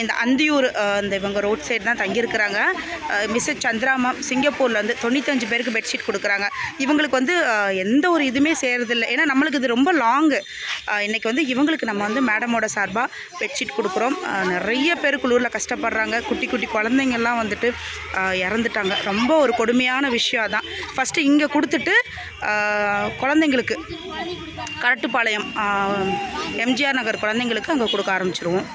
இந்த அந்தியூர் இந்த இவங்க ரோட் சைடு தான் தங்கியிருக்கிறாங்க. மிஸ்ஸஸ் சந்திராமம் சிங்கப்பூர்லேருந்து தொண்ணூத்தஞ்சு பேருக்கு பெட்ஷீட் கொடுக்குறாங்க. இவங்களுக்கு வந்து எந்த ஒரு இதுவுமே செய்கிறதில்ல ஏன்னா நம்மளுக்கு இது ரொம்ப லாங்கு இன்றைக்கி வந்து இவங்களுக்கு நம்ம வந்து மேடமோட சார்பாக பெட்ஷீட் கொடுக்குறோம். நிறைய பேர் குளிரில் கஷ்டப்படுறாங்க. குட்டி குட்டி குழந்தைங்கள்லாம் வந்துட்டு இறந்துட்டாங்க. ரொம்ப ஒரு கொடுமையான விஷயம் தான் ஃபஸ்ட்டு இங்கே கொடுத்துட்டு குழந்தைங்களுக்கு கரட்டுப்பாளையம் எம்ஜிஆர் நகர் குழந்தைங்களுக்கு அங்கே கொடுக்க ஆரம்பிச்சிருவோம்.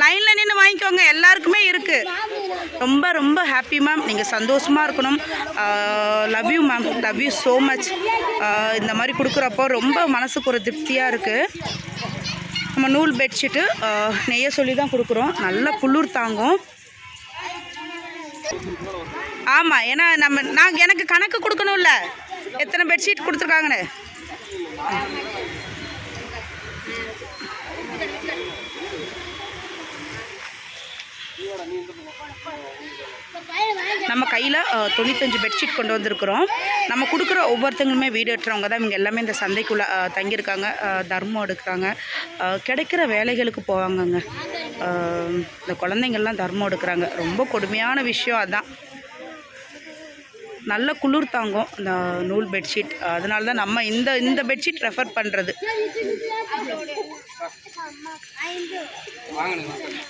லைனில் நின்று வாங்கிக்கோங்க. எல்லாருக்குமே இருக்குது ரொம்ப ரொம்ப ஹாப்பி மேம் நீங்கள் சந்தோஷமாக இருக்கணும். Love you ma'am love you so much இந்த மாதிரி கொடுக்குறப்போ ரொம்ப மனசுக்கு ஒரு திருப்தியாக இருக்குது நம்ம நூல் பெட்ஷீட்டு நெய்ய சொல்லி தான் கொடுக்குறோம். நல்லா குளிர் தாங்கும். ஆமாம் ஏன்னா நம்ம நான் எனக்கு கணக்கு கொடுக்கணும்ல. எத்தனை பெட்ஷீட் கொடுத்துருக்காங்கன்னு? நம்ம கையில் தொண்ணூத்தஞ்சு பெட்ஷீட் கொண்டு வந்திருக்கிறோம். நம்ம கொடுக்குற ஒவ்வொருத்தங்களுமே வீடு எட்டுறவங்க தான். இவங்க எல்லாமே இந்த சந்தைக்குள்ளே தங்கியிருக்காங்க. தர்மம் எடுக்கிறாங்க. கிடைக்கிற வேலைகளுக்கு போவாங்கங்க. இந்த குழந்தைங்கள்லாம் தர்மம் எடுக்கிறாங்க. ரொம்ப கொடுமையான விஷயம் அதான். நல்ல குளிர் தாங்கும் இந்த நூல் பெட்ஷீட் அதனால தான் நம்ம இந்த இந்த பெட்ஷீட் ரெஃபர் பண்ணுறது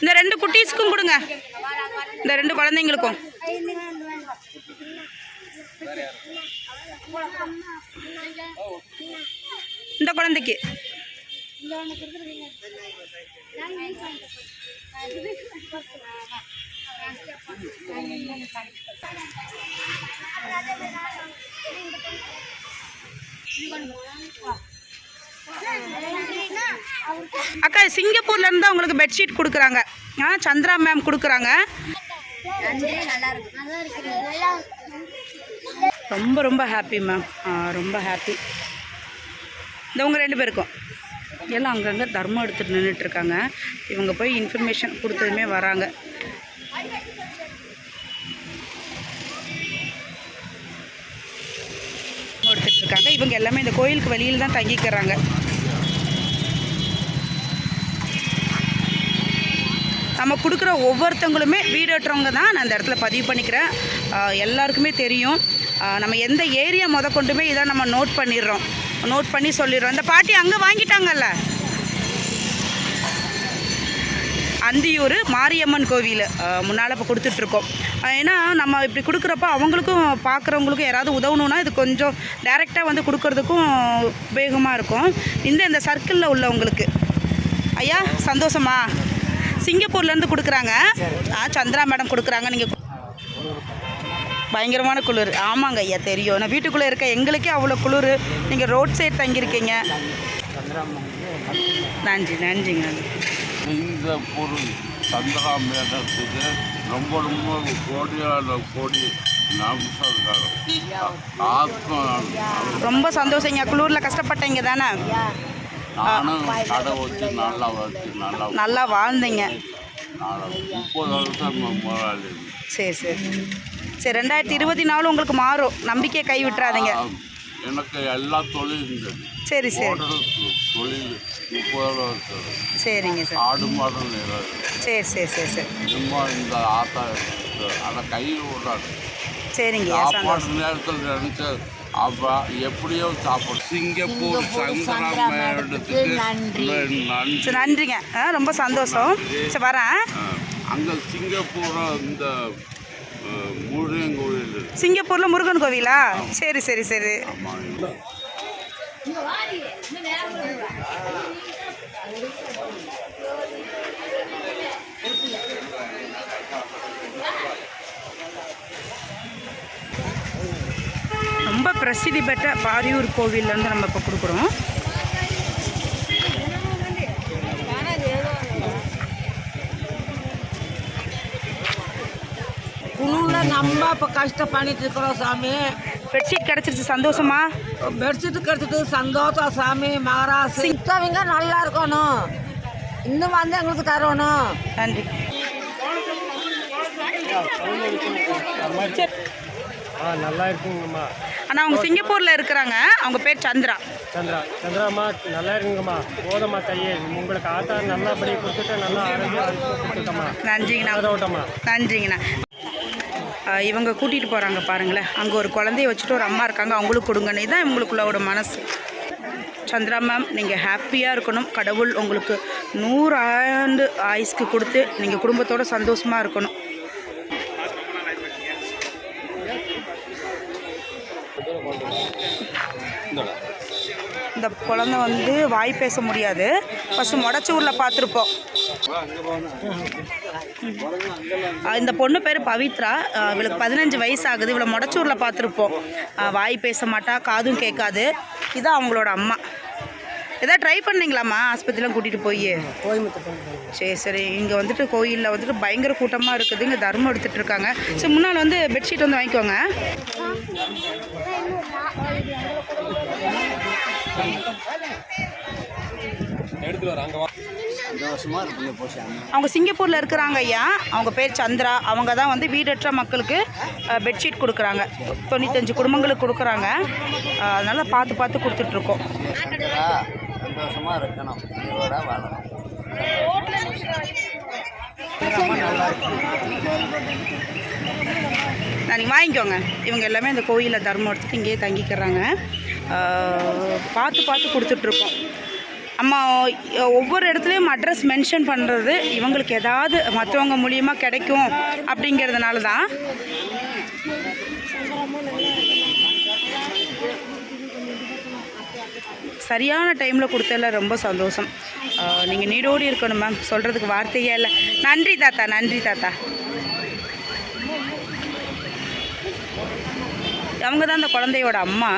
இந்த ரெண்டு குட்டீஸ்க்கும் கொடுங்க. இந்த ரெண்டு குழந்தைங்களுக்கும். இந்த குழந்தைக்கு. அக்கா சிங்கப்பூர்ல இருந்து தான் உங்களுக்கு பெட்ஷீட் கொடுக்குறாங்க. ஆ சந்திரா மேம் கொடுக்குறாங்க. ரொம்ப ரொம்ப ஹாப்பி மேம் ரொம்ப ஹாப்பி இந்த உங்கள் ரெண்டு பேருக்கும். எல்லாம் அங்கங்கே தர்மம் எடுத்துகிட்டு நின்றுட்டுருக்காங்க இவங்க போய் இன்ஃபர்மேஷன் கொடுத்ததுமே வராங்க. இவங்க எல்லாமே இந்த கோயிலுக்கு வெளியில் தான் தங்கிக்கிறாங்க. நம்ம கொடுக்குற ஒவ்வொருத்தவங்களுமே வீடற்றவங்க தான் நான் இந்த இடத்துல பதிவு பண்ணிக்கிறேன். எல்லாருக்குமே தெரியும். நம்ம எந்த ஏரியா முத கொண்டுமே இதை நம்ம நோட் பண்ணிடுறோம். நோட் பண்ணி சொல்லிடுறோம். இந்த பாட்டி அங்கே வாங்கிட்டாங்கல்ல? அந்தியூர் மாரியம்மன் கோவில் முன்னால் இப்போ கொடுத்துட்ருக்கோம். ஏன்னா நம்ம இப்படி கொடுக்குறப்ப அவங்களுக்கும் பார்க்குறவங்களுக்கும் யாராவது உதவணுன்னா இது கொஞ்சம் டைரெக்டாக வந்து கொடுக்கறதுக்கும் உபயோகமாக இருக்கும். இந்த இந்த சர்க்கிளில் உள்ளவங்களுக்கு. ஐயா சந்தோஷமா? சிங்கப்பூர்லேருந்து கொடுக்குறாங்க. ஆ சந்திரா மேடம் கொடுக்குறாங்க. நீங்கள் பயங்கரமான குளிர். ஆமாங்க ஐயா தெரியும். நான் வீட்டுக்குள்ளே இருக்க எங்களுக்கே அவ்வளோ குளிர். நீங்கள் ரோட் சைடு தங்கியிருக்கீங்க. நன்றி நன்றிங்க. இந்த பொருள் சந்திரா மேடத்துக்கு ரொம்ப ரொம்ப கோடியான கோடி நமஸ்காரம் ரொம்ப சந்தோஷங்க. குளூரில் கஷ்டப்பட்டீங்க தானே? நானும் கடை வச்சு நல்லா வச்சு நல்லா நல்லா வாழ்ந்தீங்க. முப்பது வருஷம் சரி சரி. சரி ரெண்டாயிரத்தி இருபத்தி நாலு உங்களுக்கு மாறும். நம்பிக்கையை கை விட்டுறாதீங்க. எனக்கு எல்லா தொழில் இருந்தது. சரி சரி. தொழில். சரிங்க சார். ஆடு மாடு நிறது சரி சரி சரி சரி. சும்மா இந்த ஆத்தா அதை கையில் விடாது சரிங்க சாப்பாடு நேரத்தில் நினைச்ச அப்ப எப்படியோ சாப்பாடு. சிங்கப்பூர் சரி நன்றிங்க. ஆ ரொம்ப சந்தோஷம். சரி வரேன். அங்கே சிங்கப்பூர் இந்த முருகன் கோயில் சிங்கப்பூரில் முருகன் கோவிலா? சரி சரி சரி. ஆமாம் ரொம்ப பிரசித்தி பெற்ற பாரியூர் கோவில்லேருந்து நம்ம இப்போ கொடுக்குறோம். குழுவில் நம்ம இப்போ கஷ்டம் பண்ணிட்டு இருக்கிறோம் சாமி. பெட்ஷீட் கிடச்சிருச்சு சந்தோஷமா? பெட்ஷீட் கிடைச்சிட்டு சந்தோஷம் சாமி மகராசி. சித்தவங்க நல்லா இருக்கணும். இன்னும் வந்து எங்களுக்கு தரணும். நன்றி. ஆ நல்லா இருக்குங்கம்மா. ஆனால் அவங்க சிங்கப்பூரில் இருக்கிறாங்க. அவங்க பேர் சந்திரா. சந்திரா. சந்திராம்மா நல்லா இருக்குங்கம்மா. போதம்மா தையே. உங்களுக்கு ஆத்தா நல்லபடி கொடுத்துட்டு நல்லா ஆரோக்கியம் நன்றிங்கண்ணா. நன்றிங்கண்ணா. இவங்க கூட்டிகிட்டு போகிறாங்க பாருங்களேன். அங்கே ஒரு குழந்தைய வச்சுட்டு ஒரு அம்மா இருக்காங்க. அவங்களுக்கு கொடுங்கன்னு. தான் இவங்களுக்குள்ளோட மனசு. சந்திரா மேம் நீங்கள் ஹாப்பியாக இருக்கணும். கடவுள் உங்களுக்கு நூறு ஆண்டு ஆயுஸ்க்கு கொடுத்து நீங்கள் குடும்பத்தோட சந்தோஷமாக இருக்கணும். இந்த குழந்தை வந்து வாய் பேச முடியாது. ஃபஸ்ட்டு முடச்சூரில் பார்த்துருப்போம். இந்த பொண்ணு பேர் பவித்ரா. இவளுக்கு பதினஞ்சு வயசு ஆகுது இவளை முடச்சூரில் பார்த்துருப்போம். வாய் பேச மாட்டா காதும் கேட்காது. இதான் அவங்களோட அம்மா. எதாவது ட்ரை பண்ணீங்களாம்மா? ஆஸ்பத்திரிலாம் கூட்டிகிட்டு போய். சரி சரி. இங்கே வந்துட்டு கோயிலில் வந்துட்டு பயங்கர கூட்டமாக இருக்குது. இங்கே தர்மம் எடுத்துகிட்டு இருக்காங்க. சரி முன்னால் வந்து பெட்ஷீட் வந்து வாங்கிக்கோங்க. அவங்க சிங்கப்பூரில் இருக்கிறாங்க ஐயா. அவங்க பேர் சந்திரா. அவங்க தான் வந்து வீடற்ற மக்களுக்கு பெட்ஷீட் கொடுக்குறாங்க. தொண்ணூத்தஞ்சு குடும்பங்களுக்கு கொடுக்குறாங்க. அதனால பார்த்து பார்த்து கொடுத்துட்ருக்கோம். சந்தோஷமாக இருக்கணும். இதோட வாழணும். நீங்கள் வாங்கிக்கோங்க. இவங்க எல்லாமே இந்த கோயிலில் தர்மம் எடுத்துட்டு இங்கேயே தங்கிக்கிறாங்க. பார்த்து பார்த்து கொடுத்துட்ருக்கோம். அம்மா ஒவ்வொரு இடத்துலையும் அட்ரஸ் மென்ஷன் பண்ணுறது இவங்களுக்கு ஏதாவது மற்றவங்க மூலியமாக கிடைக்கும் அப்படிங்கிறதுனால தான் சரியான டைமில் கொடுத்ததில் ரொம்ப சந்தோஷம். நீங்கள் நீடோடி இருக்கணும் மேம் சொல்கிறதுக்கு வார்த்தையே இல்லை. நன்றி தாத்தா நன்றி தாத்தா. அவங்க தான் அந்த குழந்தையோட அம்மா.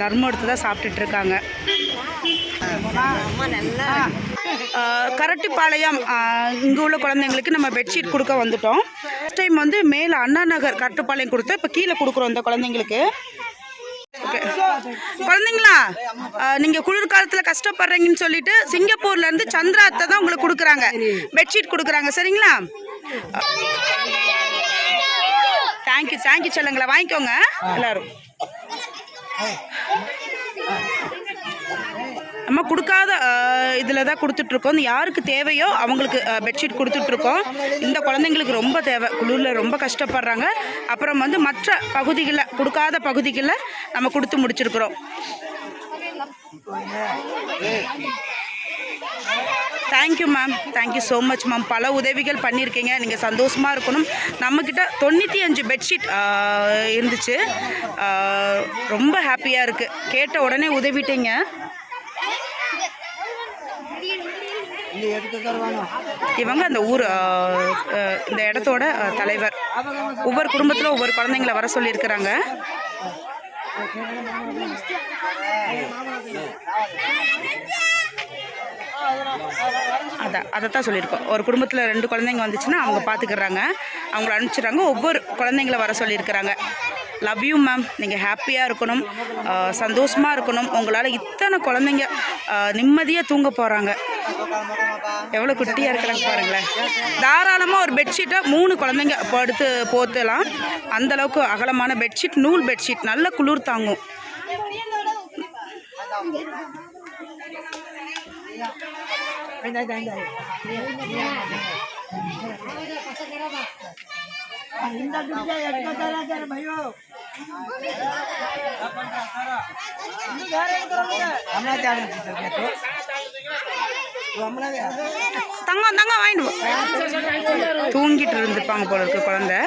தர்மம் எடுத்து தான் சாப்பிட்டுட்டு இருக்காங்க. கரட்டிப்பாளையம் இங்கே உள்ள குழந்தைங்களுக்கு நம்ம பெட்ஷீட் கொடுக்க வந்துட்டோம். ஃபஸ்ட் டைம் வந்து மேலே அண்ணா நகர் கரட்டுப்பாளையம் கொடுத்தோம் இப்போ கீழே கொடுக்குறோம் இந்த குழந்தைங்களுக்கு. ஓகே குழந்தைங்களா நீங்கள் நீங்க குளிர்காலத்துல கஷ்டப்படுறீங்கன்னு சொல்லிட்டு சிங்கப்பூர்ல இருந்து அத்தை தான் உங்களுக்கு கொடுக்குறாங்க. பெட்ஷீட் கொடுக்குறாங்க. சரிங்களா? தேங்க்யூ தேங்க்யூ சொல்லுங்களா வாங்கிக்கோங்க. எல்லாரும். நம்ம கொடுக்காத இதில் தான் கொடுத்துட்ருக்கோம். யாருக்கு தேவையோ அவங்களுக்கு பெட்ஷீட் கொடுத்துட்ருக்கோம். இந்த குழந்தைங்களுக்கு ரொம்ப தேவை. குளிரில் ரொம்ப கஷ்டப்படுறாங்க. அப்புறம் வந்து மற்ற பகுதிகளில் கொடுக்காத பகுதிகளில் நம்ம கொடுத்து முடிச்சிருக்கிறோம். Thank you ma'am thank you so much ma'am பல உதவிகள் பண்ணியிருக்கீங்க. நீங்கள் சந்தோஷமாக இருக்கணும். நம்மக்கிட்ட தொண்ணூற்றி அஞ்சு பெட்ஷீட் இருந்துச்சு. ரொம்ப ஹாப்பியாக இருக்குது கேட்ட உடனே உதவிட்டீங்க. இவங்க அந்த ஊர் இந்த இடத்தோட தலைவர். ஒவ்வொரு குடும்பத்தில் ஒவ்வொரு குழந்தைங்கள வர சொல்லியிருக்கிறாங்க. அதான் அதை தான் சொல்லியிருக்கோம். ஒரு குடும்பத்தில் ரெண்டு குழந்தைங்க வந்துச்சுன்னா அவங்க பார்த்துக்கிறாங்க அவங்கள அனுப்பிச்சிடுறாங்க. ஒவ்வொரு குழந்தைங்கள வர சொல்லியிருக்கிறாங்க. லவ் யூ மேம் நீங்கள் ஹாப்பியாக இருக்கணும். சந்தோஷமாக இருக்கணும். உங்களால் இத்தனை குழந்தைங்க நிம்மதியாக தூங்க போகிறாங்க எவ்வளோ குட்டியாக இருக்கிறாங்க பாருங்களேன். தாராளமாக ஒரு பெட்ஷீட்டை மூணு குழந்தைங்க படுத்து போத்தலாம். அந்த அளவுக்கு அகலமான பெட்ஷீட் நூல் பெட்ஷீட் நல்ல குளிர் தாங்கும். தங்கம் தங்கம் வாங்கிட்டு தூங்கிட்டு இருந்துப்பாங்க போல இருக்கு குழந்தை.